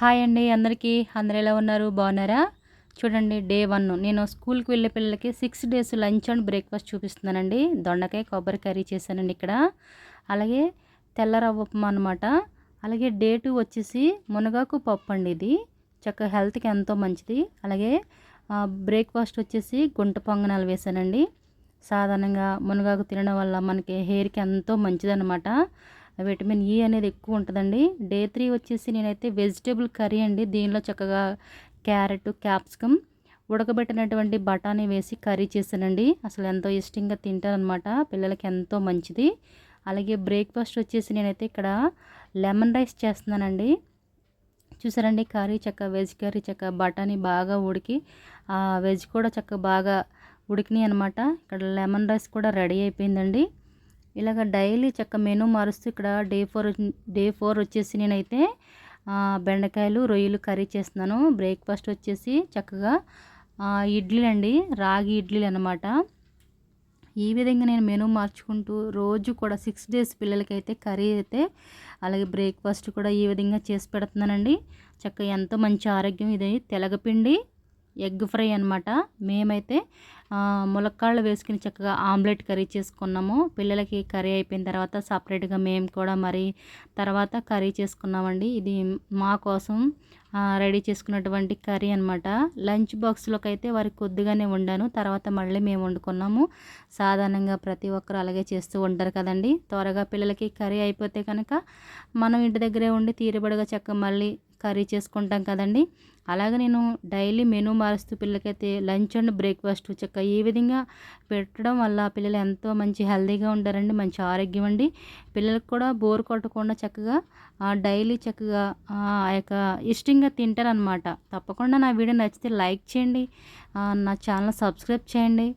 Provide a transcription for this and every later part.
Hi అండి అందరికీ. అందరు ఎలా ఉన్నారు? బాగున్నారా? చూడండి డే వన్. నేను స్కూల్కి వెళ్ళే పిల్లలకి six days lunch and breakfast చూపిస్తున్నానండి. దొండకాయ కొబ్బరి కర్రీ చేశానండి ఇక్కడ. అలాగే తెల్ల రవ్వ ఉప్మా అనమాట అలాగే డే టూ వచ్చేసి మునగాకు పప్పు అండి ఇది. చక్కగా హెల్త్కి ఎంతో మంచిది. అలాగే బ్రేక్ఫాస్ట్ వచ్చేసి గుంట పొంగనాలు వేశానండి. సాధారణంగా మునగాకు తినడం వల్ల మనకి హెయిర్కి ఎంతో మంచిదన్నమాట. విటమిన్ ఈ అనేది ఎక్కువ ఉంటుందండి. డే త్రీ వచ్చేసి నేనైతే వెజిటేబుల్ కర్రీ అండి. దీనిలో చక్కగా క్యారెట్ క్యాప్సికమ్ ఉడకబెట్టినటువంటి బఠానీ వేసి కర్రీ చేశానండి. అసలు ఎంతో ఇష్టంగా తింటారనమాట పిల్లలకి ఎంతో మంచిది. అలాగే బ్రేక్ఫాస్ట్ వచ్చేసి నేనైతే ఇక్కడ లెమన్ రైస్ చేస్తున్నానండి. చూసారండి కర్రీ చక్క వెజ్ కర్రీ చక్క బఠానీ బాగా ఉడికి వెజ్ కూడా చక్క బాగా ఉడికినాయి అనమాట ఇక్కడ లెమన్ రైస్ కూడా రెడీ అయిపోయిందండి. ఇలాగ డైలీ చక్క మెనూ మారుస్తూ ఇక్కడ డే ఫోర్ డే ఫోర్ వచ్చేసి నేనైతే బెండకాయలు రొయ్యలు కర్రీ చేస్తున్నాను. బ్రేక్ఫాస్ట్ వచ్చేసి చక్కగా ఇడ్లీలు అండి రాగి ఇడ్లీలు అనమాట ఈ విధంగా నేను మెనూ మార్చుకుంటూ రోజు కూడా సిక్స్ డేస్ పిల్లలకైతే కర్రీ అయితే అలాగే బ్రేక్ఫాస్ట్ కూడా ఈ విధంగా చేసి పెడుతున్నానండి. చక్కగా ఎంతో మంచి ఆరోగ్యం ఇది తెలగపిండి. ఎగ్ ఫ్రై అనమాట మేమైతే ములక్కాళ్ళు వేసుకుని చక్కగా ఆమ్లెట్ కర్రీ చేసుకున్నాము. పిల్లలకి కర్రీ అయిపోయిన తర్వాత సపరేట్గా మేము కూడా మరి తర్వాత కర్రీ చేసుకున్నామండి. ఇది మా కోసం రెడీ చేసుకున్నటువంటి కర్రీ అనమాట లంచ్ బాక్స్లోకి అయితే వారికి కొద్దిగానే వండాను. తర్వాత మళ్ళీ మేము వండుకున్నాము. సాధారణంగా ప్రతి ఒక్కరు అలాగే చేస్తూ ఉంటారు కదండి. త్వరగా పిల్లలకి కర్రీ అయిపోతే కనుక మనం ఇంటి దగ్గరే ఉండి తీరుబడిగా చక్క మళ్ళీ కర్రీ చేసుకుంటాం కదండి. అలాగే నేను డైలీ మెనూ మారుస్తూ పిల్లలకైతే లంచ్ అండ్ బ్రేక్ఫాస్ట్ చక్క ఈ విధంగా పెట్టడం వల్ల పిల్లలు ఎంతో మంచి హెల్తీగా ఉంటారండి మంచి ఆరోగ్యం అండి. పిల్లలకు కూడా బోర్ కొట్టకుండా చక్కగా డైలీ చక్కగా ఆ యొక్క ఇష్టంగా తింటారనమాట తప్పకుండా నా వీడియో నచ్చితే లైక్ చేయండి నా ఛానల్ సబ్స్క్రైబ్ చేయండి.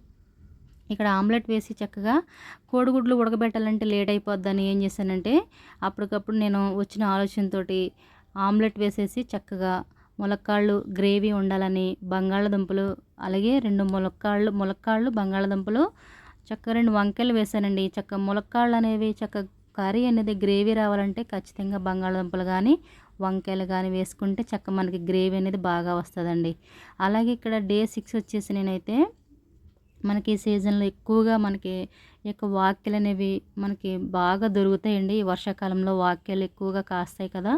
ఇక్కడ ఆమ్లెట్ వేసి చక్కగా కోడిగుడ్లు ఉడకబెట్టాలంటే లేట్ అయిపోద్దని ఏం చేశానంటే అప్పటికప్పుడు నేను వచ్చిన ఆలోచనతోటి ఆమ్లెట్ వేసేసి చక్కగా ములక్కాళ్ళు గ్రేవీ ఉండాలని బంగాళదుంపలు అలాగే రెండు ములక్కాళ్ళు ములక్కాళ్ళు బంగాళదుంపలు చక్క రెండు వంకాయలు వేసానండి చక్క ములక్కాళ్ళు అనేవి చక్క కర్రీ అనేది గ్రేవీ రావాలంటే ఖచ్చితంగా బంగాళదుంపలు కానీ వంకాయలు కానీ వేసుకుంటే చక్క మనకి గ్రేవీ అనేది బాగా వస్తుందండి. అలాగే ఇక్కడ డే సిక్స్ వచ్చేసి నేనైతే మనకి సీజన్లో ఎక్కువగా మనకి యొక్క వాక్యలు అనేవి మనకి బాగా దొరుకుతాయండి. ఈ వర్షాకాలంలో వాక్యాలు ఎక్కువగా కాస్తాయి కదా.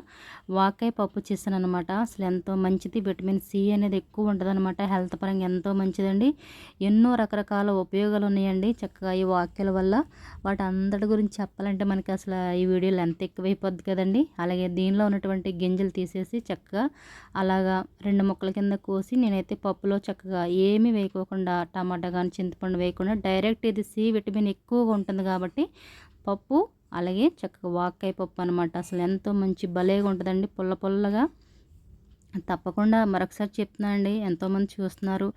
వాకాయ పప్పు చేశాను అనమాట అసలు ఎంతో మంచిది. విటమిన్ సి అనేది ఎక్కువ ఉంటుంది అనమాట హెల్త్ పరంగా ఎంతో మంచిదండి. ఎన్నో రకరకాల ఉపయోగాలు ఉన్నాయండి చక్కగా ఈ వాక్యాల వల్ల. వాటి అందరి గురించి చెప్పాలంటే మనకి అసలు ఈ వీడియోలు ఎంత ఎక్కువైపోద్ది కదండి. అలాగే దీనిలో ఉన్నటువంటి గింజలు తీసేసి చక్కగా అలాగా రెండు ముక్కల కింద కోసి నేనైతే పప్పులో చక్కగా ఏమీ వేయకోకుండా టమాటా కానీ చింతపండు వేయకుండా డైరెక్ట్ ఇది సి విటమిన్ ఎక్కువగా ఉంటుంది కాబట్టి పప్పు అలాగే చక్కగా వాక్కాయ పప్పు అనమాట అసలు ఎంతో మంచి భలేగా ఉంటుందండి. పుల్ల పుల్లగా. తప్పకుండా మరొకసారి చెప్తున్నానండి ఎంతోమంది చూస్తున్నారు.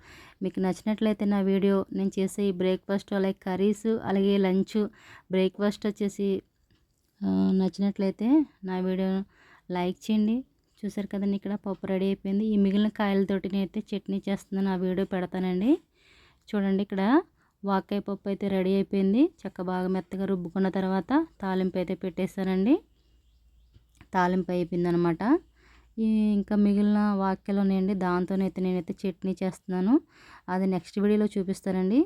మీకు నచ్చినట్లయితే నా వీడియో నేను చేసే ఈ బ్రేక్ఫాస్ట్ అలాగే కర్రీస్ అలాగే లంచ్ బ్రేక్ఫాస్ట్ వచ్చేసి నచ్చినట్లయితే నా వీడియో లైక్ చేయండి. చూసారు కదండి ఇక్కడ పప్పు రెడీ అయిపోయింది. ఈ మిగిలిన కాయలతోటి నేనైతే చట్నీ చేస్తున్నాను. ఆ వీడియో పెడతానండి. చూడండి ఇక్కడ వాకాయ పప్పు అయితే రెడీ అయిపోయింది. చక్క బాగా మెత్తగా రుబ్బుకున్న తర్వాత తాలింపు అయితే పెట్టేశానండి. తాలింపు అయిపోయింది అనమాట ఇంకా మిగిలిన వాక్యలు ఉన్నాయండి దాంతోనైతే నేనైతే చట్నీ చేస్తున్నాను. అది నెక్స్ట్ వీడియోలో చూపిస్తానండి.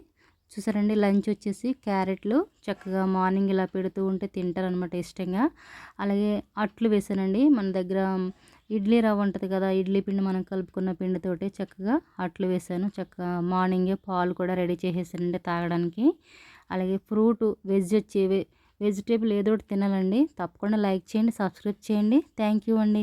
చూసారండి లంచ్ వచ్చేసి క్యారెట్లు చక్కగా మార్నింగ్ ఇలా పెడుతూ ఉంటే తింటారనమాట ఇష్టంగా. అలాగే అట్లు వేసానండి మన దగ్గర ఇడ్లీ రవ్వ ఉంటుంది కదా ఇడ్లీ పిండి మనం కలుపుకున్న పిండితోటి చక్కగా అట్లు వేసాను. చక్కగా మార్నింగే పాలు కూడా రెడీ చేసేసానండి తాగడానికి. అలాగే ఫ్రూట్ వెజ్ వచ్చేవి వెజిటేబుల్ ఏదో ఒకటి తినాలండి. తప్పకుండా లైక్ చేయండి సబ్స్క్రైబ్ చేయండి. థ్యాంక్ యూ అండి.